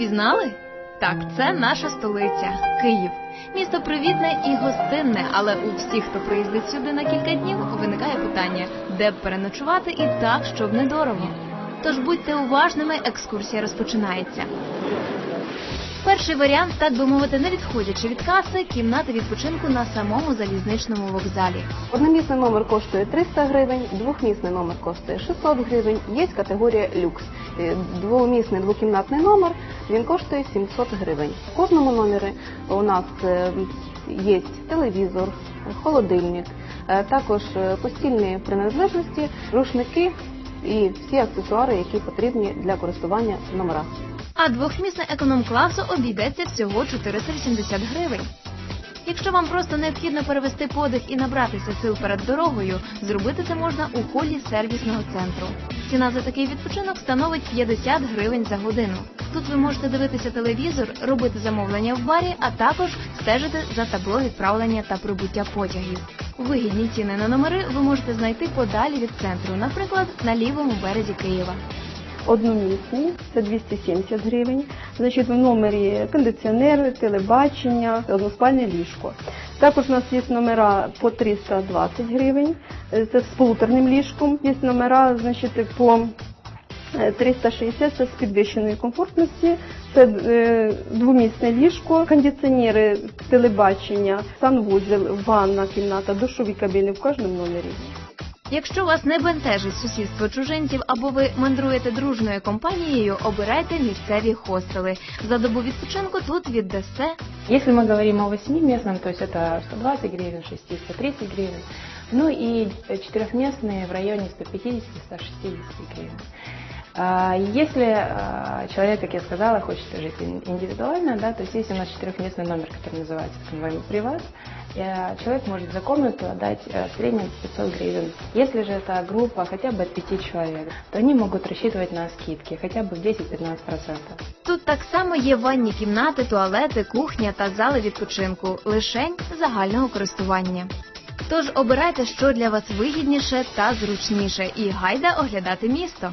Впізнали? Так, це наша столиця Київ. Місто привітне і гостинне, але у всіх, хто приїздить сюди на кілька днів, виникає питання, де б переночувати і так, щоб недорого. Тож будьте уважними, екскурсія розпочинається. Перший варіант, так би мовити, не відходячи від каси, кімната відпочинку на самому залізничному вокзалі. Одномісний номер коштує 300 гривень, двохмісний номер коштує 600 гривень. Є категорія люкс. Е, Двомісний двокімнатний номер він коштує 700 гривень. В кожному номері у нас е, є телевізор, холодильник, е, також постільні принадлежності, рушники і всі аксесуари, які потрібні для користування в номерах. А двохмісне економ-класу обійдеться всього 480 гривень. Якщо вам просто необхідно перевести подих і набратися сил перед дорогою, зробити це можна у холі сервісного центру. Ціна за такий відпочинок становить 50 гривень за годину. Тут ви можете дивитися телевізор, робити замовлення в барі, а також стежити за табло відправлення та прибуття потягів. Вигідні ціни на номери ви можете знайти подалі від центру, наприклад, на лівому березі Києва. Одномісний, це 270 гривень. Значить, в номері кондиціонер, телебачення, односпальне ліжко. Також у нас є номера по 320 гривень, е, це з полуторним ліжком. Є номера, значить, по е, 360 це з підвищеної комфортності, це е, двомісне ліжко, кондиціонери, телебачення, санвузел, ванна кімната, душові кабіни в кожному номері. Якщо вас не бентежить сусідство чужинців або ви мандруєте дружною компанією, обирайте місцеві хостели. За добу відпочинку тут віддасте Если мы говорим о восьмиместном, то есть это 120 гривен, 6 130 гривен, ну и четырехместные в районе 150-160 гривен. А, Если а, человек, как я сказала, хочет жить ин- индивидуально, да, то есть есть у нас четырехместный номер, который называется так называемый приват, и, а, человек может за комнату отдать э, в среднем 500 гривен. Если же это группа хотя бы от 5 человек, то они могут рассчитывать на скидки хотя бы в 10-15%. Тут так само є ванні кімнати, туалети, кухня та зали відпочинку, лишень загального користування. Тож обирайте, що для вас вигідніше та зручніше, і гайда оглядати місто.